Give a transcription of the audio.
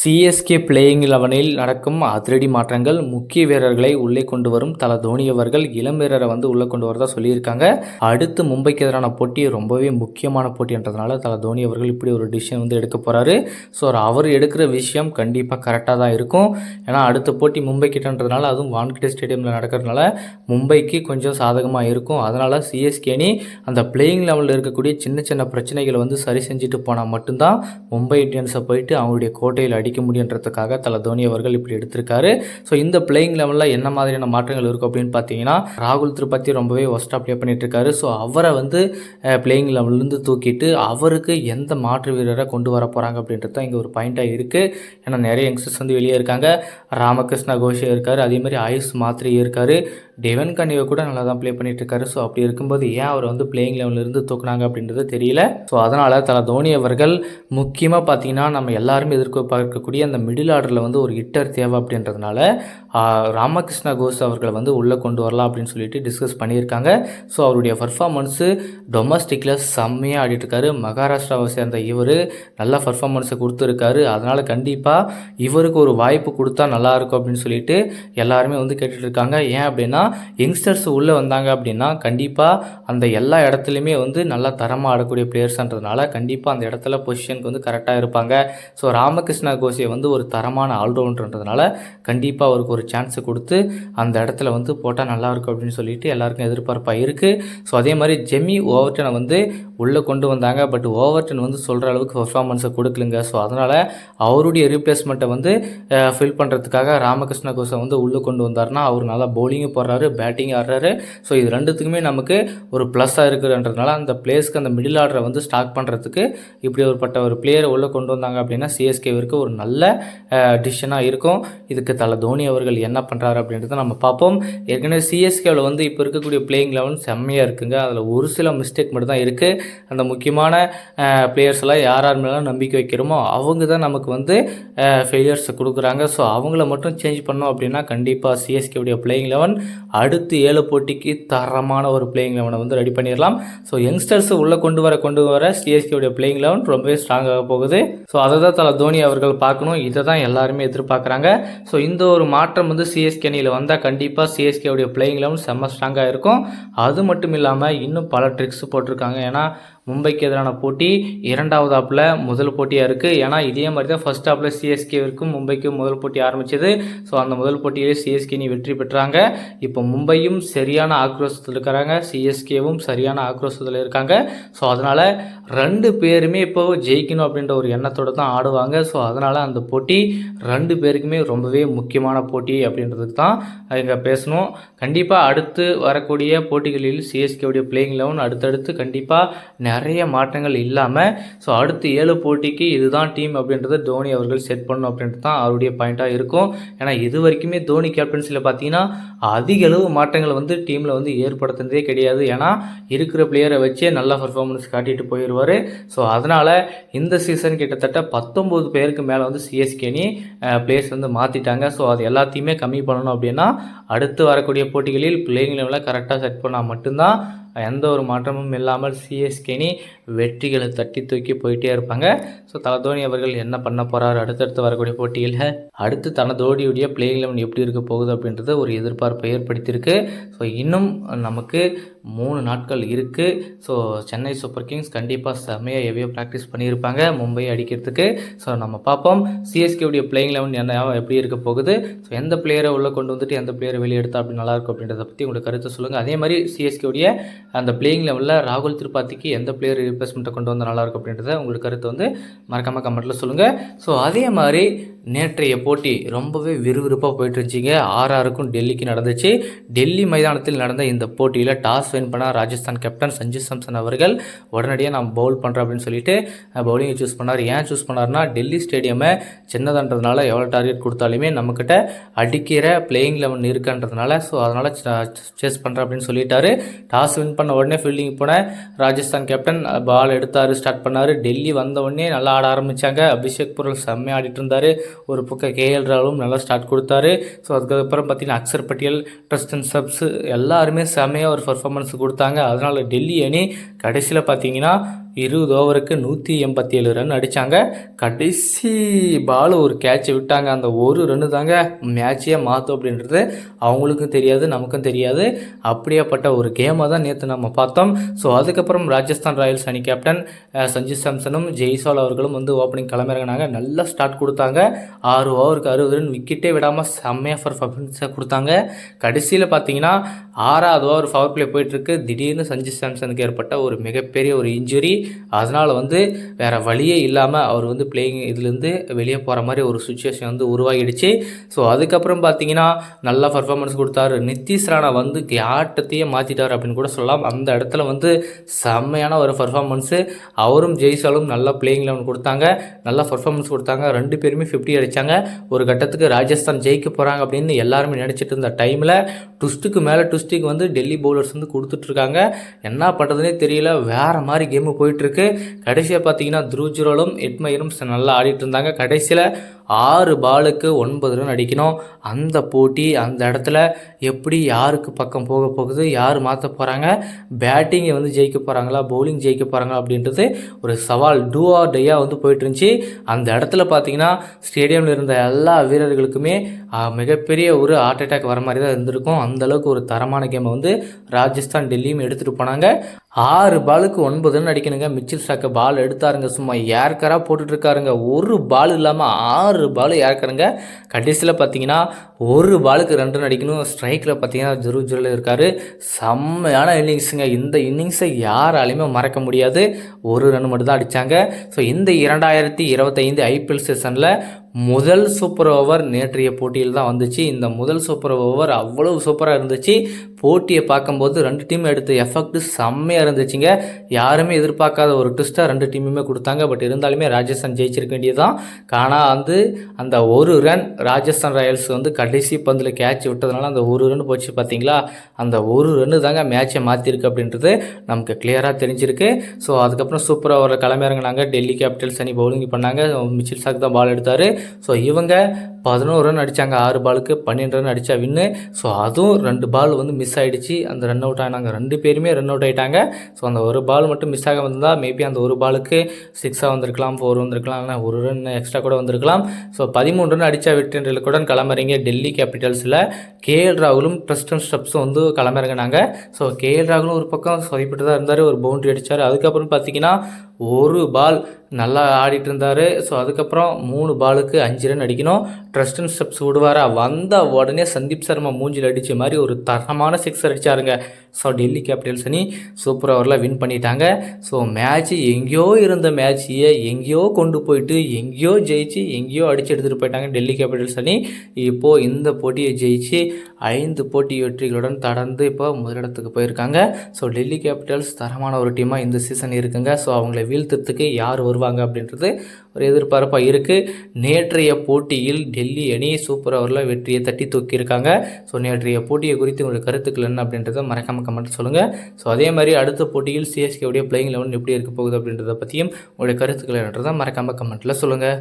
CSK playing லெவனில் நடக்கும் அதிரடி மாற்றங்கள் முக்கிய வீரர்களை உள்ளே கொண்டு வரும் தல தோனி அவர்கள் இளம் வீரரை வந்து உள்ளே கொண்டு வரதா சொல்லியிருக்காங்க. அடுத்து மும்பைக்கு எதிரான போட்டி ரொம்பவே முக்கியமான போட்டின்றதுனால தல தோனி அவர்கள் இப்படி ஒரு டிசிஷன் வந்து எடுக்க போகிறாரு ஸோ அவர் எடுக்கிற விஷயம் கண்டிப்பாக கரெக்டாக தான் இருக்கும். ஏன்னா அடுத்த போட்டி மும்பை கிட்டன்றதுனால அதுவும் வான்கிட்டே ஸ்டேடியமில் நடக்கிறதுனால மும்பைக்கு கொஞ்சம் சாதகமாக இருக்கும். அதனால் சிஎஸ்கே அணி அந்த பிளேயிங் லெவலில் இருக்கக்கூடிய சின்ன சின்ன பிரச்சனைகளை வந்து சரி செஞ்சுட்டு போனால் மட்டும்தான் மும்பை இந்தியன்ஸை போயிட்டு அவங்களுடைய கோட்டையில் அடி அடிக்க முடியுன்றதுக்காக தல தோனி அவர்கள் இப்படி எடுத்திருக்காரு. ஸோ இந்த பிளேயிங் லெவலில் என்ன மாதிரியான மாற்றங்கள் இருக்கும் அப்படின்னு பார்த்தீங்கன்னா ராகுல் திருப்பதி ரொம்பவே ஒஸ்ட்டாக ப்ளே பண்ணிட்டு இருக்காரு ஸோ அவரை வந்து பிளேயிங் லெவல்லேருந்து தூக்கிட்டு அவருக்கு எந்த மாற்று வீரரை கொண்டு வர போகிறாங்க அப்படின்றது தான் இங்கே ஒரு பாயிண்ட்டாக இருக்குது ஏன்னா நிறைய யங்ஸ்டர்ஸ் வந்து வெளியே இருக்காங்க. ராமகிருஷ்ணா கோஷே இருக்கார். அதேமாதிரி ஆயுஷ் மாத்ரி இருக்கார். டெவன் கனிவை கூட நல்லா தான் ப்ளே பண்ணிட்டு இருக்காரு ஸோ அப்படி இருக்கும்போது ஏன் அவர் வந்து பிளேயிங் லெவலிருந்து தூக்குனாங்க அப்படின்றது தெரியல. ஸோ அதனால் தல தோனி அவர்கள் முக்கியமாக பார்த்தீங்கன்னா நம்ம எல்லாருமே இருக்கக்கூடிய அந்த மிடில் ஆர்டரில் வந்து ஒரு ஹிட்டர் தேவை அப்படின்றதுனால ராமகிருஷ்ணா கோஸ் அவர்களை வந்து உள்ளே கொண்டு வரலாம் அப்படின்னு சொல்லிட்டு டிஸ்கஸ் பண்ணியிருக்காங்க. ஸோ அவருடைய பர்ஃபார்மன்ஸு டொமஸ்டிக்கில் செம்மையாக ஆடிட்டுருக்காரு. மகாராஷ்டிராவை சேர்ந்த இவர் நல்ல பர்ஃபார்மன்ஸை கொடுத்துருக்காரு. அதனால் கண்டிப்பாக இவருக்கு ஒரு வாய்ப்பு கொடுத்தா நல்லா இருக்கும் அப்படின்னு சொல்லிட்டு எல்லாருமே வந்து கேட்டுட்ருக்காங்க ஏன் அப்படின்னா யங்ஸ்டர்ஸ் உள்ளே வந்தாங்க அப்படின்னா கண்டிப்பாக அந்த எல்லா இடத்துலையுமே வந்து நல்லா தரமாக ஆடக்கூடிய பிளேயர்ஸ்ன்றதுனால கண்டிப்பாக அந்த இடத்துல பொசிஷனுக்கு வந்து கரெக்டாக இருப்பாங்க. ஸோ ராமகிருஷ்ணா கோஷே வந்து ஒரு தரமான ஆல்ரவுண்டர்ன்றதுனால கண்டிப்பாக அவருக்கு ஒரு சான்ஸை கொடுத்து அந்த இடத்துல வந்து போட்டால் நல்லா இருக்கும் அப்படின்னு சொல்லிட்டு எல்லாருக்கும் எதிர்பார்ப்பாக இருக்குது ஸோ அதே மாதிரி ஜெமி ஓவர்டனை வந்து உள்ளே கொண்டு வந்தாங்க. பட் ஓவர்டன் வந்து சொல்கிற அளவுக்கு பர்ஃபார்மன்ஸை கொடுக்கலுங்க. ஸோ அதனால் அவருடைய ரீப்ளேஸ்மெண்ட்டை வந்து ஃபில் பண்ணுறதுக்காக ராமகிருஷ்ண கோஷை வந்து உள்ளே கொண்டு வந்தார்னா அவர் நல்லா பவுலிங்கும் போடுறாரு பேட்டிங் ஆடுறாரு. ஸோ இது ரெண்டுத்துக்குமே நமக்கு ஒரு ப்ளஸ்ஸாக இருக்குதுன்றதுனால அந்த பிளேஸ்க்கு அந்த மிடில் ஆர்டரை வந்து ஸ்டாக் பண்ணுறதுக்கு இப்படி ஒருப்பட்ட ஒரு பிளேயரை உள்ளே கொண்டு வந்தாங்க அப்படின்னா சிஎஸ்கேவிற்கு ஒரு நல்ல டிசிஷனாக இருக்கும். இதுக்கு தல தோனி அவர்கள் என்ன பண்ணுறாரு அப்படின்றத நம்ம பார்ப்போம். ஏற்கனவே சிஎஸ்கேவில் வந்து இப்போ இருக்கக்கூடிய பிளேயிங் லெவல் செம்மையாக இருக்குங்க. அதில் ஒரு சில மிஸ்டேக் மட்டும் தான் இருக்குது அந்த முக்கியமான பிளேயர்ஸ் எல்லாம் யார் யார் மேலாம் நம்பிக்கை வைக்கிறோமோ அவங்க தான் நமக்கு வந்து ஃபெயிலியர்ஸை கொடுக்குறாங்க. ஸோ அவங்கள மட்டும் சேஞ்ச் பண்ணோம் அப்படின்னா கண்டிப்பாக சிஎஸ்கேவுடைய பிளேயிங் லெவன் அடுத்து ஏழு போட்டிக்கு தரமான ஒரு பிளேயிங் லெவனை வந்து ரெடி பண்ணிடலாம். ஸோ யங்ஸ்டர்ஸ் உள்ளே கொண்டு வர கொண்டு வர சிஎஸ்கேவுடைய பிளேயிங் லெவன் ரொம்பவே ஸ்ட்ராங்காக போகுது. ஸோ அதை தான் தலை தோனி அவர்கள் பார்க்கணும். இதை தான் எல்லாருமே எதிர்பார்க்குறாங்க. ஸோ இந்த ஒரு மாற்றம் வந்து சிஎஸ்கே அணியில் வந்தால் கண்டிப்பாக சிஎஸ்கேவுடைய பிளேயிங் லெவல் செம்ம ஸ்ட்ராங்காக இருக்கும். அது மட்டும் இல்லாமல் இன்னும் பல ட்ரிக்ஸ் போட்டிருக்காங்க. ஏன்னா மும்பைக்கு எதிரான போட்டி இரண்டாவது ஆப்பில் முதல் போட்டியாக இருக்குது ஏன்னா இதே மாதிரி தான் ஃபர்ஸ்ட் ஆப்பில் சிஎஸ்கேவிற்கும் மும்பைக்கும் முதல் போட்டி ஆரம்பிச்சது. ஸோ அந்த முதல் போட்டியிலே சிஎஸ்கே நீ வெற்றி பெற்றாங்க. இப்போ மும்பையும் சரியான ஆக்ரோஷத்தில் இருக்கிறாங்க சிஎஸ்கேவும் சரியான ஆக்ரோஷத்தில் இருக்காங்க. ஸோ அதனால் ரெண்டு பேருமே இப்போ ஜெயிக்கணும் அப்படின்ற ஒரு எண்ணத்தோடு தான் ஆடுவாங்க. ஸோ அதனால் அந்த போட்டி ரெண்டு பேருக்குமே ரொம்பவே முக்கியமான போட்டி அப்படின்றதுக்கு தான் இங்கே பேசணும். கண்டிப்பாக அடுத்து வரக்கூடிய போட்டிகளில் சிஎஸ்கேவுடைய பிளேயிங் லெவன் அடுத்தடுத்து கண்டிப்பாக நிறைய மாற்றங்கள் இல்லாமல் ஸோ அடுத்து ஏழு போட்டிக்கு இதுதான் டீம் அப்படின்றத தோனி அவர்கள் செட் பண்ணணும் அப்படின்றது தான் அவருடைய பாயிண்ட்டாக இருக்கும். ஏன்னா இது வரைக்குமே தோனி கேப்டன்சியில் பார்த்தீங்கன்னா அதிக அளவு மாற்றங்கள் வந்து டீமில் வந்து ஏற்படுத்துனதே கிடையாது. ஏன்னா இருக்கிற பிளேயரை வச்சே நல்ல பர்ஃபார்மன்ஸ் காட்டிட்டு போயிடுவார் ஸோ அதனால் இந்த சீசன் கிட்டத்தட்ட பத்தொம்போது பேருக்கு மேலே வந்து சிஎஸ்கே அணி பிளேயர்ஸ் வந்து மாற்றிட்டாங்க ஸோ அது எல்லாத்தையுமே கம்மி பண்ணணும் அப்படின்னா அடுத்து வரக்கூடிய போட்டிகளில் பிள்ளைங்களை கரெக்டாக செட் பண்ணால் மட்டும்தான் எந்த ஒரு மாற்றமும் இல்லாமல் சிஎஸ்கேனி வெற்றிகளை தட்டி தூக்கி போயிட்டே இருப்பாங்க. ஸோ தலதோனி அவர்கள் என்ன பண்ண போகிறார் அடுத்தடுத்து வரக்கூடிய போட்டியில் அடுத்து தனதோடியுடைய பிளேயிங் லெவன் எப்படி இருக்க போகுது அப்படின்றது ஒரு எதிர்பார்ப்பை ஏற்படுத்தியிருக்கு. ஸோ இன்னும் நமக்கு மூணு நாட்கள் இருக்குது ஸோ சென்னை சூப்பர் கிங்ஸ் கண்டிப்பாக செம்மையாக எவையோ ப்ராக்டிஸ் பண்ணியிருப்பாங்க மும்பை அடிக்கிறதுக்கு. ஸோ நம்ம பார்ப்போம். சிஎஸ்கேவுடைய பிளேயிங் லெவன் என்ன எப்படி இருக்க போகுது? ஸோ எந்த பிளேயரை உள்ளே கொண்டு வந்துட்டு எந்த பிளேயரை வெளியே எடுத்தா அப்படி நல்லாயிருக்கும் அப்படின்றத பற்றி உங்களோட கருத்தை சொல்லுங்கள் அதே மாதிரி சிஎஸ்கேவுடைய அந்த பிளேயிங் லெவலில் ராகுல் திரிபாத்திக்கு எந்த பிளேயர் ரீப்ளேஸ்மெண்ட்டை கொண்டு வந்தால் நல்லாயிருக்கும் அப்படின்றத உங்களுக்கு கருத்து வந்து மறக்காமல் கமெண்ட்டில் சொல்லுங்கள் ஸோ அதே மாதிரி நேற்றைய போட்டி ரொம்பவே விறுவிறுப்பாக போயிட்டுருந்துச்சிங்க ஆர்ஆருக்கும் டெல்லிக்கு நடந்துச்சு. டெல்லி மைதானத்தில் நடந்த இந்த போட்டியில் டாஸ் வின் பண்ண ராஜஸ்தான் கேப்டன் சஞ்சு சாம்சன் அவர்கள் உடனடியாக நான் பவுல் பண்ணுறேன் அப்படின்னு சொல்லிட்டு பவுலிங்கை சூஸ் பண்ணார். ஏன் சூஸ் பண்ணார்னா டெல்லி ஸ்டேடியமை சின்னதுன்றதுனால எவ்வளோ டார்கெட் கொடுத்தாலுமே நம்மக்கிட்ட அடிக்கிற பிளேயிங் லெவன் இருக்குன்றதுனால ஸோ அதனால் சேஸ் பண்ணுறேன் அப்படின்னு சொல்லிட்டாரு. டாஸ் வின் பண்ண உடனே ஃபீல்டிங் போன ராஜஸ்தான் கேப்டன் பால் எடுத்தார் ஸ்டார்ட் பண்ணார். டெல்லி வந்த உடனே நல்லா ஆட ஆரம்பித்தாங்க அபிஷேக் பொருள் செம்மையாக ஆடிட்டு இருந்தார். ஒரு பக்கம் கேஎல் ராவும் நல்லா ஸ்டார்ட் கொடுத்தாரு. ஸோ அதுக்கப்புறம் பார்த்தீங்கன்னா அக்சர் பட்டேல் அண்ட் சப்ஸ் எல்லாருமே செமையாக ஒரு பர்ஃபார்மன்ஸ் கொடுத்தாங்க. அதனால் டெல்லி அணி கடைசியில் பார்த்தீங்கன்னா இருபது ஓவருக்கு நூற்றி எண்பத்தி ஏழு ரன் அடித்தாங்க கடைசி பால் ஒரு கேட்ச் விட்டாங்க. அந்த ஒரு ரன்னு தாங்க மேட்சையே மாற்றும் அப்படின்றது அவங்களுக்கும் தெரியாது நமக்கும் தெரியாது. அப்படியாப்பட்ட ஒரு கேமை தான் நேற்று நம்ம பார்த்தோம். ஸோ அதுக்கப்புறம் ராஜஸ்தான் ராயல்ஸ் அணி கேப்டன் சஞ்சு சாம்சனும் ஜெய்சால் அவர்களும் வந்து ஓப்பனிங் கிளம்பிறங்கினாங்க. நல்லா ஸ்டார்ட் கொடுத்தாங்க. ஆறு ஓவருக்கு அறுபது ரன் விக்கெட்டே விடாமல் செம்மையாக பர்ஃபார்மன்ஸை கொடுத்தாங்க. கடைசியில் பார்த்தீங்கன்னா ஆறாவது ஓவர் பவர் பிளே போயிட்டுருக்கு திடீர்னு சஞ்சு சாம்சனுக்கு ஏற்பட்ட ஒரு மிகப்பெரிய ஒரு இன்ஜுரி அதனால் வந்து வேறு வழியே இல்லாமல் அவர் வந்து பிளேயிங் இதுலேருந்து வெளியே போகிற மாதிரி ஒரு சுச்சுவேஷன் வந்து உருவாகிடுச்சு. ஸோ அதுக்கப்புறம் பார்த்தீங்கன்னா நல்லா பர்ஃபார்மன்ஸ் கொடுத்தாரு. நிதிஷ் ராணா வந்து ஆட்டத்தையே மாற்றிட்டார் அப்படின்னு கூட சொல்லலாம். அந்த இடத்துல வந்து செம்மையான ஒரு பர்ஃபார்மன்ஸு அவரும் ஜெய்சாலும் நல்லா பிளேயிங் லெவன் கொடுத்தாங்க. நல்லா பர்ஃபார்மன்ஸ் கொடுத்தாங்க. ரெண்டு பேருமே ஃபிஃப்டி அடித்தாங்க ஒரு கட்டத்துக்கு ராஜஸ்தான் ஜெயிக்க போகிறாங்க அப்படின்னு எல்லாருமே நினச்சிட்டு இருந்த டைமில் ட்விஸ்ட்டுக்கு மேலே ட்விஸ்ட்டுக்கு வந்து டெல்லி பவுலர்ஸ் வந்து கொடுத்துட்ருக்காங்க என்ன பண்ணுறதுனே தெரியல. வேறு மாதிரி கேமு போயிட்டுருக்கு. கடைசியாக பார்த்தீங்கன்னா த்ரூஜுரலும் எட்மயரும் நல்லா ஆடிட்டு இருந்தாங்க. கடைசியில் ஆறு பாலுக்கு ஒன்பது ரன் அடிக்கணும். அந்த போட்டி அந்த இடத்துல எப்படி யாருக்கு பக்கம் போக போகுது யார் மாற்ற போகிறாங்க பேட்டிங்கை வந்து ஜெயிக்க போகிறாங்களா பவுலிங் ஜெயிக்க போகிறாங்களா அப்படின்றது ஒரு சவால் டூ ஆர் டேயாக வந்து போயிட்டு இருந்துச்சு அந்த இடத்துல பார்த்தீங்கன்னா ஸ்டேடியமில் இருந்த எல்லா வீரர்களுக்குமே மிகப்பெரிய ஒரு ஹார்ட் அட்டாக் வர மாதிரி தான் இருந்திருக்கும். அந்தளவுக்கு ஒரு தரமான கேமை வந்து ராஜஸ்தான் டெல்லியும் எடுத்துகிட்டு போனாங்க. ஆறு பாலுக்கு ஒன்பது ரன் அடிக்கணுங்க. மிச்சில் சாக்க பால் எடுத்தாருங்க. சும்மா ஏற்கராக போட்டுட்ருக்காருங்க ஒரு பால் இல்லாமல் ஆறு பால் இறக்குறங்க கடைசியில் பார்த்தீங்கன்னா ஒரு பாலுக்கு ரெண்டு ரன் அடிக்கணும். ஸ்ட்ரைக்கில் பார்த்தீங்கன்னா ஜெரு ஜெருல இருக்கார். செம்மையான இன்னிங்ஸுங்க இந்த இன்னிங்ஸை யாராலையுமே மறக்க முடியாது. ஒரு ரன் மட்டும் தான் அடித்தாங்க ஸோ இந்த இரண்டாயிரத்தி இருபத்தைந்து ஐபிஎல் சீசனில் முதல் சூப்பர் ஓவர் நேற்றைய போட்டியில் தான் வந்துச்சு. இந்த முதல் சூப்பர் ஓவர் அவ்வளவு சூப்பராக இருந்துச்சு. போட்டியை பார்க்கும்போது ரெண்டு டீம் எடுத்த எஃபெக்ட் செம்மையாக இருந்துச்சுங்க. யாருமே எதிர்பார்க்காத ஒரு ட்விஸ்ட்டாக ரெண்டு டீமுமே கொடுத்தாங்க. பட் இருந்தாலுமே ராஜஸ்தான் ஜெயிச்சிருக்க வேண்டியதுதான். ஆனால் வந்து அந்த ஒரு ரன் ராஜஸ்தான் ராயல்ஸ் வந்து கடைசி பந்தில் கேட்ச் விட்டதுனால அந்த ஒரு ரன் போச்சு பார்த்தீங்களா அந்த ஒரு ரன்னு தாங்க மேட்சை மாற்றிருக்கு அப்படின்றது நமக்கு கிளியராக தெரிஞ்சிருக்கு. ஸோ அதுக்கப்புறம் சூப்பர் ஓவரில் கிளம்பிறங்கினாங்க டெல்லி கேபிட்டல்ஸ் அணி பவுலிங் பண்ணாங்க. மிச்சில் சாக் தான் பால் எடுத்தார். ஸோ இவங்க பதினோரு ரன் அடித்தாங்க ஆறு பாலுக்கு பன்னெண்டு ரன் அடித்தா வின்னு. ஸோ அதுவும் ரெண்டு பால் வந்து மிஸ் ஆகிடுச்சு அந்த ரன் அவுட் ஆனாங்க. ரெண்டு பேருமே ரன் அவுட் ஆகிட்டாங்க ஸோ அந்த ஒரு பால் மட்டும் மிஸ் ஆக வந்தால் மேபி அந்த ஒரு பாலுக்கு சிக்ஸாக வந்திருக்கலாம் ஃபோர் வந்திருக்கலாம் இல்லை ஒரு ரன் எக்ஸ்ட்ரா கூட வந்திருக்கலாம். ஸோ பதிமூணு ரன் அடித்தா வெற்றி கூட கிளம்புறீங்க டெல்லி கேபிட்டல்ஸில் கேஎல் ராகுலும் பிரஸ்டன் ஸ்டெப்ஸும் வந்து கிளம்பிறங்கினாங்க ஸோ கேஎல் ராகுலும் ஒரு பக்கம் சொதிப்பிட்டு தான் இருந்தார் ஒரு பவுண்டரி அடித்தார் அதுக்கப்புறம் பார்த்தீங்கன்னா ஒரு பால் நல்லா ஆடிட்டு இருந்தார். ஸோ அதுக்கப்புறம் மூணு பாலுக்கு அஞ்சு ரன் அடிக்கணும். ட்ரஸ்டன் ஸ்டெப்ஸ் விடுவாரா? வந்த உடனே சந்தீப் சர்மா மூஞ்சில் அடித்த மாதிரி ஒரு தரமான சிக்ஸ் அடித்தாருங்க ஸோ டெல்லி கேபிட்டல்ஸ் அணி சூப்பர் ஓவரில் வின் பண்ணிட்டாங்க. ஸோ மேட்ச் எங்கேயோ இருந்த மேட்சையே எங்கேயோ கொண்டு போயிட்டு எங்கேயோ ஜெயிச்சு எங்கேயோ அடித்து எடுத்துகிட்டு போயிட்டாங்க டெல்லி கேபிட்டல்ஸ் அணி. இப்போது இந்த போட்டியை ஜெயிச்சு ஐந்து போட்டி வெற்றிகளுடன் தொடர்ந்து இப்போ முதலிடத்துக்கு போயிருக்காங்க. ஸோ டெல்லி கேபிட்டல்ஸ் தரமான ஒரு டீமாக இந்த சீசன் இருக்குங்க. ஸோ அவங்கள வீழ்த்துறதுக்கு யார் வருவாங்க அப்படின்றது ஒரு எதிர்பார்ப்பாக இருக்குது நேற்றைய போட்டியில் டெல்லி அணி சூப்பர் ஓவரில் வெற்றியை தட்டி தூக்கியிருக்காங்க. ஸோ நேற்றைய போட்டியை குறித்து உங்களுடைய கருத்துக்கள் என்ன அப்படின்றத மறக்காமல் கமெண்ட் சொல்லுங்கள் ஸோ அதே மாதிரி அடுத்த போட்டியில் சிஎஸ்கேவுடைய பிளேயிங் லெவன் எப்படி இருக்க போகுது அப்படின்றத பற்றியும் உங்களுடைய கருத்துக்கள் என்னன்றதை மறக்காமல் கமெண்ட்டில் சொல்லுங்கள்